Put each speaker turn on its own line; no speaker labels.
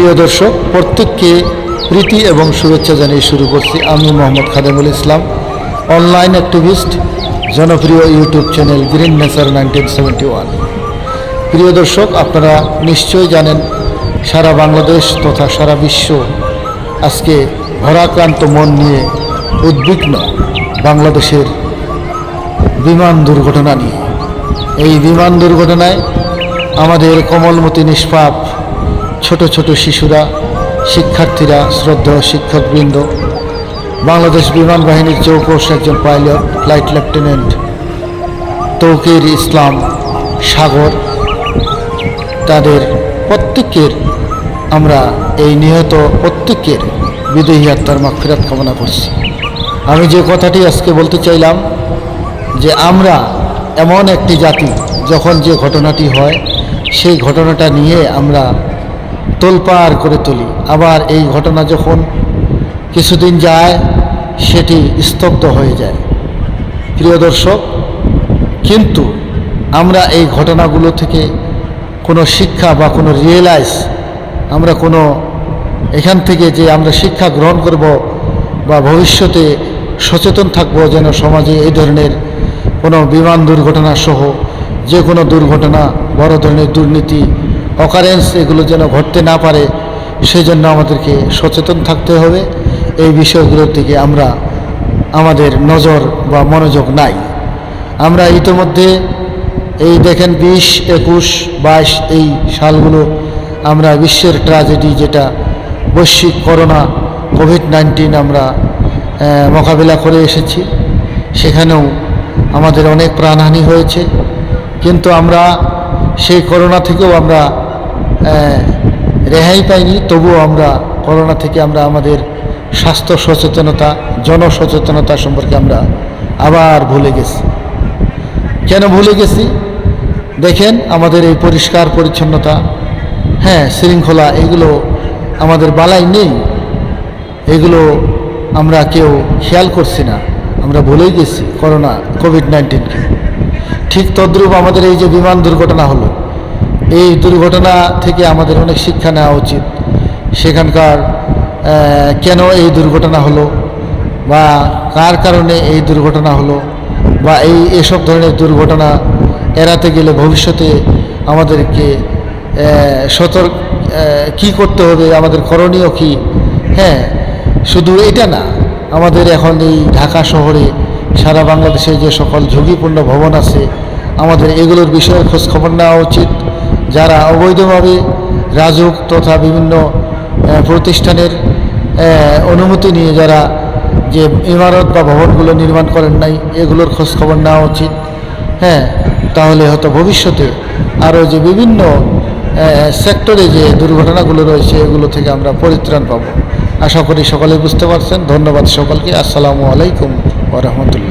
প্রিয় দর্শক, প্রত্যেককে প্রীতি এবং শুভেচ্ছা জানিয়ে শুরু করছি আমি মোহাম্মদ খাদেমুল ইসলাম অনলাইন অ্যাক্টিভিস্ট জনপ্রিয় YouTube channel green nature nineteen seventy one প্রিয় দর্শক, আপনারা নিশ্চয়ই জানেন, সারা বাংলাদেশ তথা সারা বিশ্ব আজকে ভরাক্রান্ত মন নিয়ে উদ্বিগ্ন বাংলাদেশের বিমান দুর্ঘটনা নিয়ে। এই বিমান দুর্ঘটনায় আমাদের কমলমতি নিষ্পাপ ছোট ছোট শিশুরা, শিক্ষার্থীরা, শ্রদ্ধেয় শিক্ষকবৃন্দ, বাংলাদেশ বিমান বাহিনীর চৌকস একজন pilot, flight lieutenant Tauqir Islam Sagar. তাদের প্রত্যেকের আমরা এই নিহত প্রত্যেকের বিদেহী আত্মার মাগফিরাত কামনা করছি। আমি যে কথাটি আজকে বলতে চাইলাম, যে আমরা এমন একটি জাতি, যখন যে ঘটনাটি হয়, সেই ঘটনাটা নিয়ে আমরা তোলপাড় করে তুলি। আবার এই ঘটনা যখন কিছুদিন যায়, সেটি স্তব্ধ হয়ে যায়। প্রিয় দর্শক, কিন্তু আমরা এই ঘটনাগুলো থেকে কোনো শিক্ষা বা কোনো রিয়েলাইজ আমরা কোনো এখান থেকে যে আমরা শিক্ষা গ্রহণ করব বা ভবিষ্যতে সচেতন থাকব যেন সমাজে এই ধরনের কোনো বিমান দুর্ঘটনা সহ যে কোনো দুর্ঘটনা, বড় ধরনের দুর্নীতি অকারেন্স এগুলো যেন ঘটতে না পারে, সেজন্য আমাদেরকে সচেতন থাকতে হবে। এই বিষয়গুলোর দিকে আমরা আমাদের নজর বা মনোযোগ নাই। আমরা ইতোমধ্যে এই দেখেন বিশ, একুশ, বাইশ এই সালগুলো আমরা বিশ্বের ট্র্যাজেডি যেটা, বৈশ্বিক করোনা কোভিড নাইন্টিন আমরা মোকাবিলা করে এসেছি। সেখানেও আমাদের অনেক প্রাণহানি হয়েছে। কিন্তু আমরা সেই করোনা থেকেও আমরা রেহাই পাইনি, তবুও আমরা করোনা থেকে আমরা আমাদের স্বাস্থ্য সচেতনতা, জনসচেতনতা সম্পর্কে আমরা আবার ভুলে গেছি। কেন ভুলে গেছি? দেখেন আমাদের এই পরিষ্কার পরিচ্ছন্নতা হ্যাঁ শৃঙ্খলা, এগুলো আমাদের বালাই নেই। এগুলো আমরা কেউ খেয়াল করছি না। আমরা ভুলেই গেছি করোনা কোভিড নাইন্টিনকে ঠিক তদ্রূপ আমাদের এই যে বিমান দুর্ঘটনা হলো এই দুর্ঘটনা থেকে আমাদের অনেক শিক্ষা নেওয়া উচিত। সেখানকার কেন এই দুর্ঘটনা হলো? বা কার কারণে এই দুর্ঘটনা হলো? বা এই এসব ধরনের দুর্ঘটনা এড়াতে গেলে ভবিষ্যতে আমাদেরকে সতর্ক কি করতে হবে? আমাদের করণীয় কি? হ্যাঁ শুধু এটা না, আমাদের এখন এই ঢাকা শহরে সারা বাংলাদেশে যে সকল ঝুঁকিপূর্ণ ভবন আছে, আমাদের এগুলোর বিষয়ে খোঁজ খবর নেওয়া উচিত। যারা অবৈধভাবে রাজুক তথা বিভিন্ন প্রতিষ্ঠানের অনুমতি নিয়ে যারা যে ইমারত বা ভবনগুলো নির্মাণ করেন নাই, এগুলোর খোঁজ খবর নেওয়া উচিত। হ্যাঁ তাহলে হয়তো ভবিষ্যতে আরও যে বিভিন্ন সেক্টরে যে দুর্ঘটনাগুলো রয়েছে, এগুলো থেকে আমরা পরিত্রাণ পাব। আশা করি সকলে বুঝতে পারছেন। ধন্যবাদ সকলকে। আসসালামু আলাইকুম ওরহমতুল্লাহ